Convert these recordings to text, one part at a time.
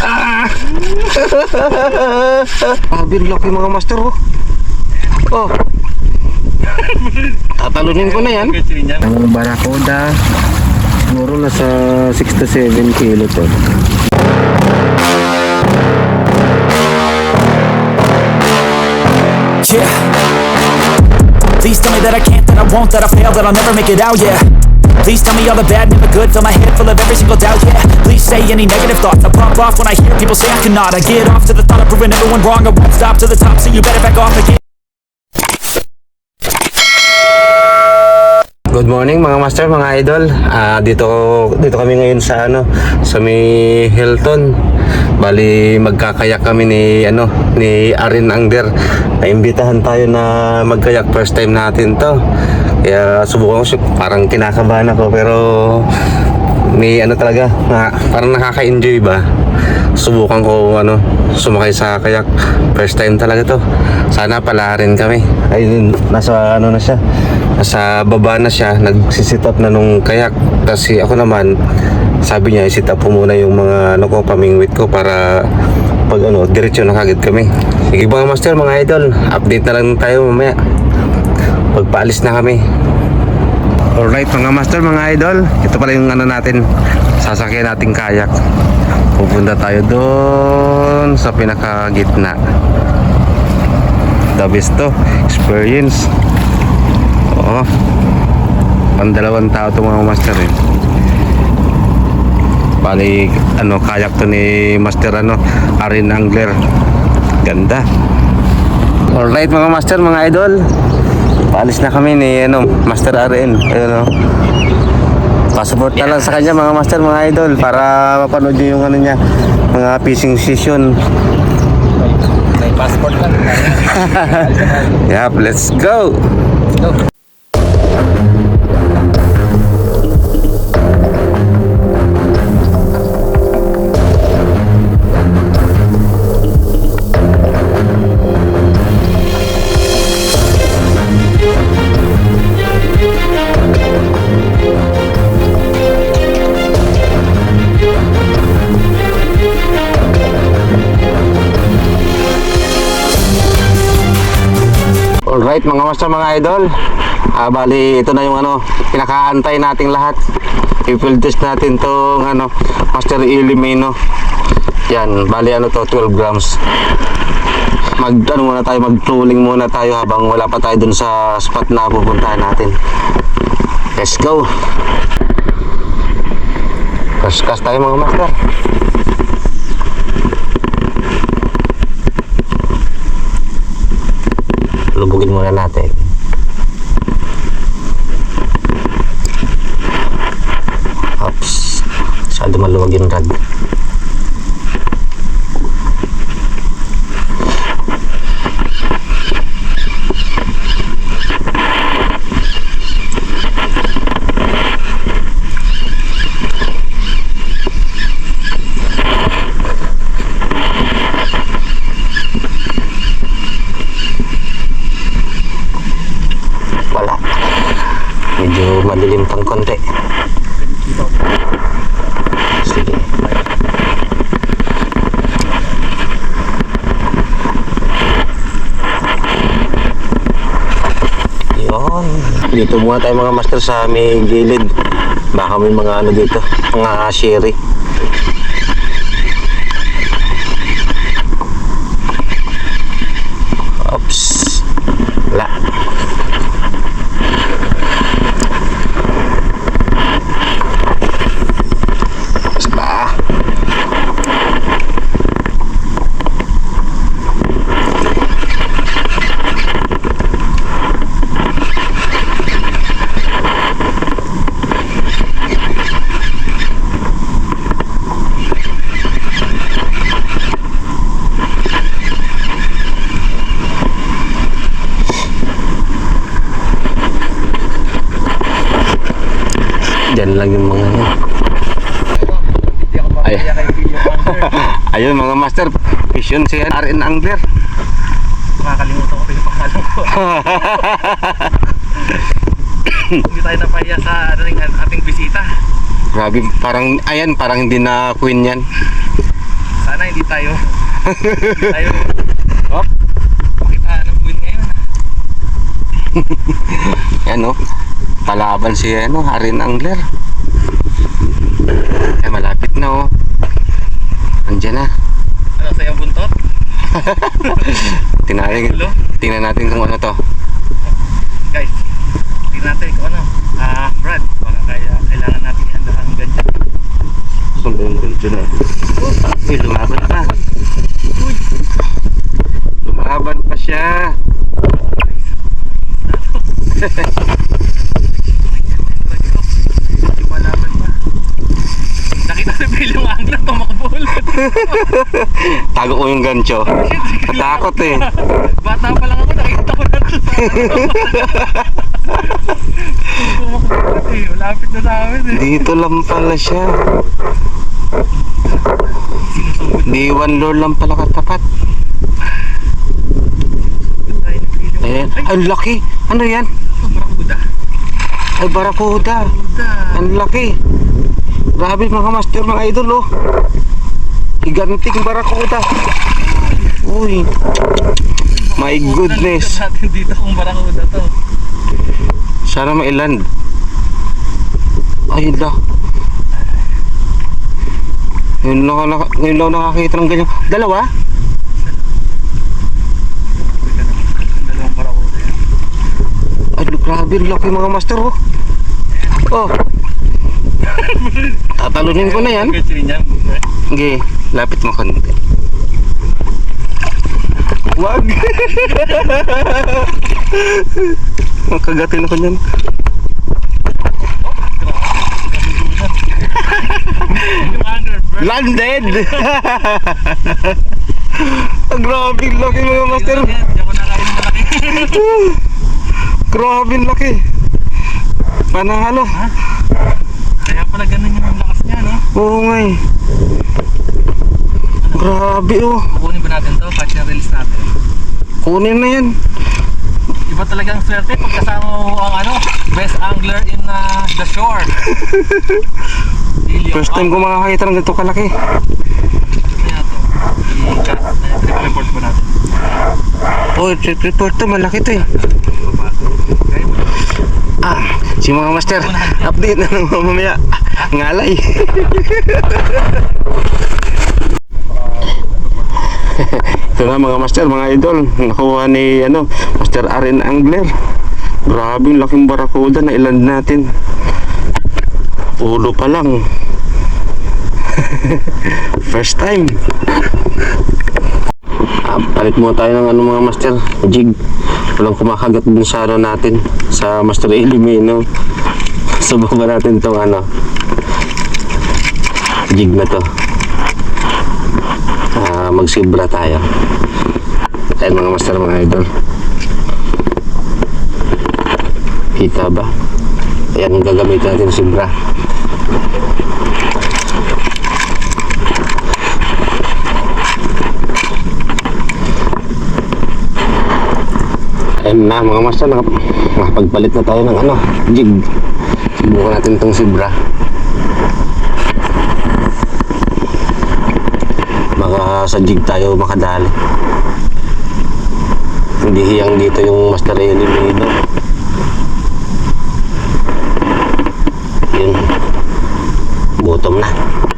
Ah! Grabe, laki mga master oh. Oh. Tatalunin ko na yan. Ang barakuda, siguro nasa 6 to 7 kilo to. Yeah. Please tell me that I can't, that I won't, that I fail, that I'll never make it out, yeah. Please tell me all the bad, never good, fill my head full of every single doubt, yeah. Please say any negative thoughts, I pop off when I hear people say I cannot. I get off to the thought of proving everyone wrong, I won't stop to the top, so you better back off again. Good morning mga master, mga idol. Ah, dito dito kami ngayon sa ano, sa may Hilton. Bali magkakayak kami ni ano, ni Arin Angder. Naimbitahan tayo na magkayak first time natin 'to. Kaya subukan ko parang kinakabahan ako pero may ano talaga, na, parang nakaka-enjoy ba? Subukan ko ano, sumakay sa kayak. First time talaga to. Sana pala rin kami. Ayun, nasa ano na siya. Nasa baba na siya, nagsisit up na nung kayak. Kasi ako naman, sabi niya, isit up muna yung mga ano ko, pamingwit ko para pag ano, diretso na kagad kami. Sige mga master, mga idol, update na lang tayo mamaya. Pagpaalis na kami. Alright mga master, mga idol, ito pala yung ano natin, sasakyan nating kayak. Pupunta tayo doon sa pinakagitna. The best to, experience. Oo. Pandalawang tao to mga master eh. Bali, ano, kayak to ni Master ano, Arin Angler. Ganda. Alright mga master, mga idol. Paalis na kami ni ano, Master Arin. Ayun oh. Passport na lang sa kanya mga master, mga idol para mapanood nyo yung ano niya, mga fishing session. May passport lang. Yep, let's go! Alright mga idol. Ah, bali, ito na yung ano, pinakaantay nating lahat. I-field test natin tong ano, Master Elimino. Yan, bali ano to, 12 grams. Mag, ano muna tayo, mag-tooling muna tayo habang wala pa tayo dun sa spot na pupuntahan natin. Let's go! Cast tayo mga master. Lubugin muna natin. Oops. Masyado maluwag yung rod. Wala. Medyo madilim pang konti. Sige. Yun. Dito muna tayo mga master sa may gilid. Baka may mga ano dito, mga sherry. Oops. Wala. Basta. Diyan lang yung mga yan. Hindi ako Ay. makakaya kay Video Hunter. Ayun mga master, vision si RN Angler. Makakalimutan ko pa yung pangalan ko. Hindi tayo napahiya sa ano, rin, ating bisita. Grabe, parang, ayan, parang hindi na queen yan. Sa Sana hindi tayo. hindi tayo. Oh. Kita ng buwin ngayon. Ano? Palaban si ano, Arin Angler. Eh, malapit na oh. Andiyan na. Ano sa iyong buntot? Tingnan, Hello? tingnan natin kung ano to. Guys, tingnan natin kung ano. Ah, Brad, baka kaya kailangan natin ihanda ang ganyan. Saan ba yung na? Uy, lumaban pa. Lumaban pa siya. Hindi malaman pa. Nakita si Bill yung angler tumakbo ulit. Tago ko yung gancho. Natakot eh. Bata pa lang ako, nakita ko ito sa eh. Malapit na sa amin eh. Dito lang pala siya. Di one lord lang pala katapat. Ayan. Ay, Ay, laki. Ano yan? sobrang kuda. Ay, barakuda. Kuda. Ang laki. Grabe mga master, mga idol oh. Giganting barakuda. Uy. My goodness. natin dito kung barakuda to. Sana mailand. Ay, la. Ngayon lang, naka- ngayon lang nakakita ng ganyan. Dalawa? Ang dalawang barakuda yan. Ay, grabe, ang laki mga master oh. Oh. Tatalunin ko na yan. Ang niya. Sige, lapit mo konti. Wag! Makagatin ako niyan. Landed! Ang grabe, laki mga master. Grabe, laki. Panalo. Kaya pala ganun yung lakas niya, no? Oo nga eh. Grabe oh. Kukunin ba natin to? Catch and release natin. Kunin na yan. Iba talagang swerte pag kasama mo ang ano, best angler in uh, the shore. First time ko makakita ng ganito kalaki. Kaya to. I-cast, eh, triple import ba natin? Oh, trip report to. Malaki to eh. Ah, si mga master. Update na lang mamaya. Ngalay. Ito na mga master, mga idol. Nakuha ni ano, Master Aren Angler. Grabe yung laking barakuda na iland natin. Ulo pa lang. First time. Ah, palit mo tayo ng ano mga master, jig. Walang kumakagat dun sa ano natin, sa Master Elimino. Subukan natin tong ano, jig na to. Ah, magsibra tayo. Ayan mga master, mga idol. Kita ba? Ayan ang gagamitin natin sibra. Ayan na mga master, nakap- nakapagpalit na tayo ng ano, jig. Subukan natin itong sibra. Sa jig tayo makadali. Hindi hiyang dito yung master Elimino. Yun. Bottom na.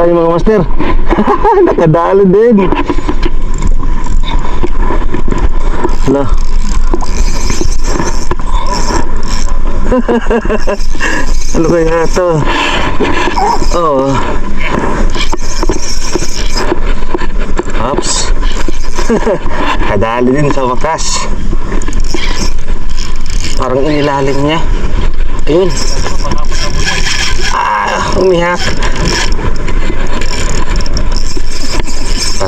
Tayo mga master? Nakadalo din. Hala. ano kaya to? Oh. Oops. Kadali din sa wakas. Parang inilalim niya. Ayun. Ah, umiyak.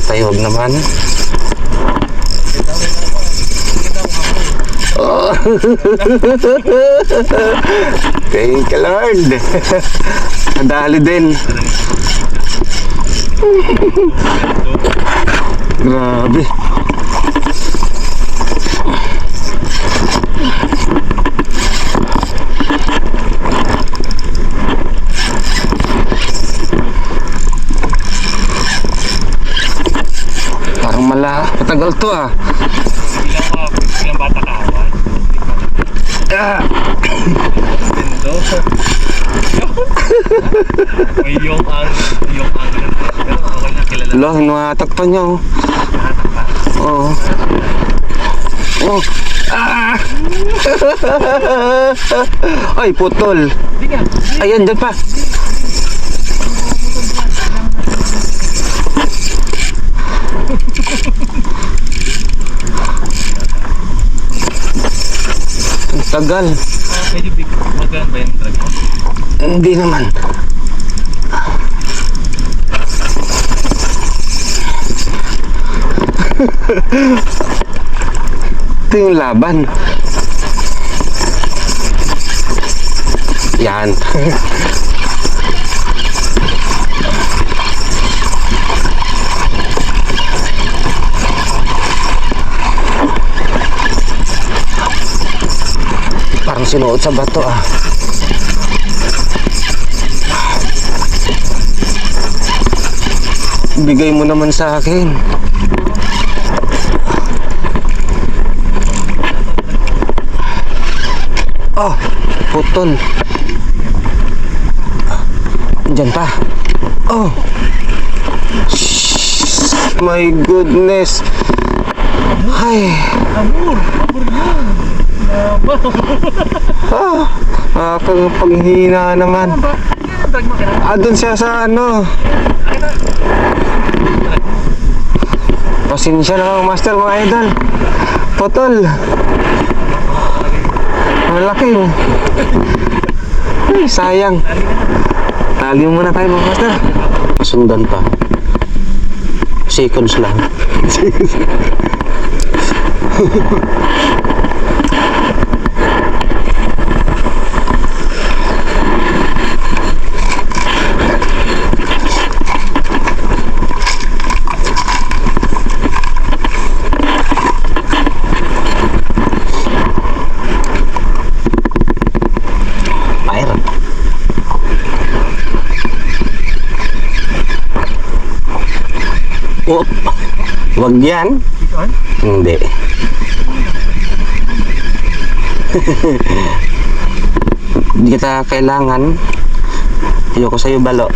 Tatay, wag naman. Oh. Thank you, Lord. Nadali din. Grabe. Parang matagal to ah. Ilang uh, ilang bata ka awan. Ah, Tindo. May yung ang yung ang pero okay na kilala Lo, oh. Oh. Ah! Ay, putol. Ayan, dyan pa. Tagal. Medyo big. Magkano ba yung drag mo? Hindi naman. Ito yung laban. Yan. sinuot sa bato ah. Bigay mo naman sa akin. Oh, putol. Diyan pa. Oh. Shh, My goodness. Ay. Amor! Amor yun! Ah, nakakapaghina naman. Ba? Yan ang drag mo kailangan. Ah, dun siya sa ano. Pasensya na mga master, mga idol. Putol. Malaki oh. Ay, sayang. Tali muna tayo mga master. Masundan pa. Seconds lang. Fire. Oh, wag yan. Hindi. Hindi kita kailangan. Ayoko sa'yo balo.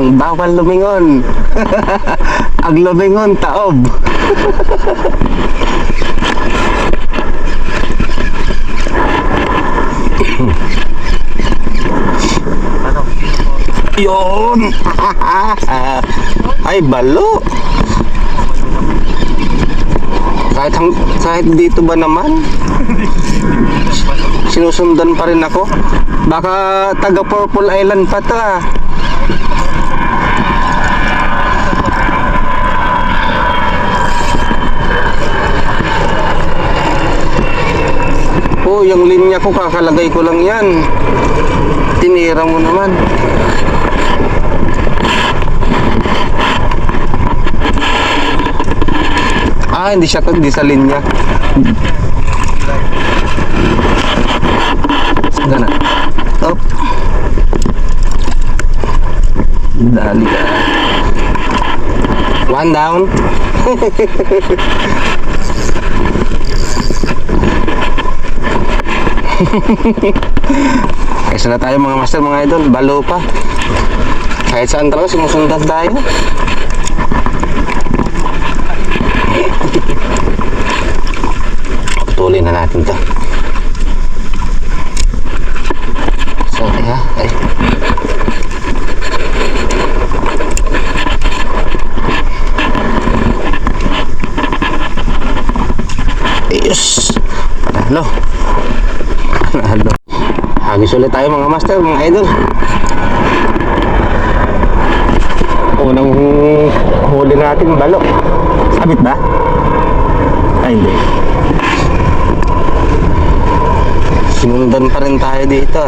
Ang bawal lumingon. Ang lumingon taob. Yun! Ay, balo! Kahit, hang, kahit dito ba naman? Sinusundan pa rin ako. Baka taga Purple Island pa to ah. Oh, yung linya ko kakalagay ko lang yan. Tinira mo naman. Ah, hindi siya hindi sa linya. Gana. Up. Dali. One down. Kaysa na tayo mga master, mga idol. Balo pa. Kahit saan talaga, sinusundan tayo. Putulin na natin to. Sorry ha. Ay. Ayos. Panalo. Panalo. Hagis ulit tayo mga master, mga idol. Unang huli natin balo. Sabit ba? Hindi. Sinundan pa rin tayo dito.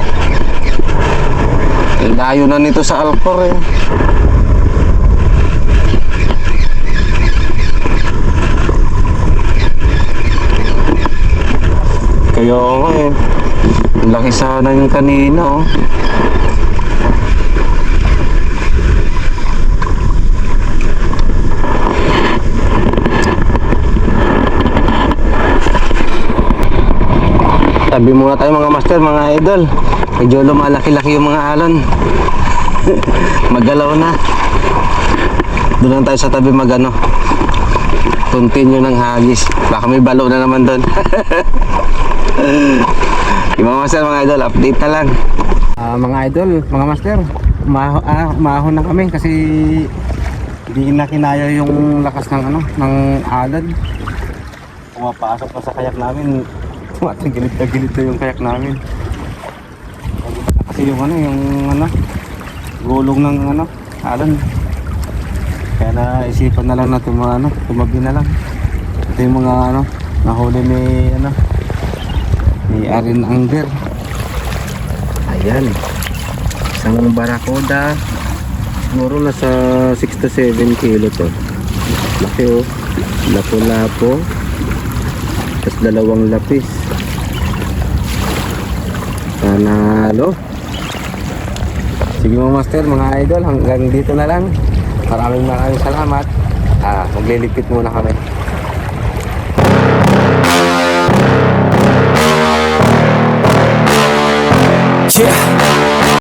Layo na nito sa Alcor eh. Kaya nga eh. Laki sana yung kanina oh. Tabi muna tayo mga master, mga idol. Medyo lumalaki-laki yung mga alon. Magalaw na. Doon lang tayo sa tabi magano. Continue ng hagis. Baka may balo na naman doon. yung mga master, mga idol, update na lang. Ah, mga idol, mga master, umaho, ah, umahon na kami kasi hindi na kinaya yung lakas ng ano, ng alon. Pumapasok na sa kayak namin. Tumatagilid na gilid na yung kayak namin. Kasi yung ano, yung ano, gulong ng ano, alon. Kaya naisipan na lang na tuma, ano, tumabi na lang. Ito yung mga ano, nahuli ni ano, ni Arin Angler. Ayan. Isang barakuda. Siguro nasa 6 to 7 kilo to. Laki oh. Lapo-lapo. Tapos dalawang lapis. Panalo. Sige mga master, mga idol, hanggang dito na lang. Maraming maraming salamat. Ah, maglilipit muna kami. Yeah.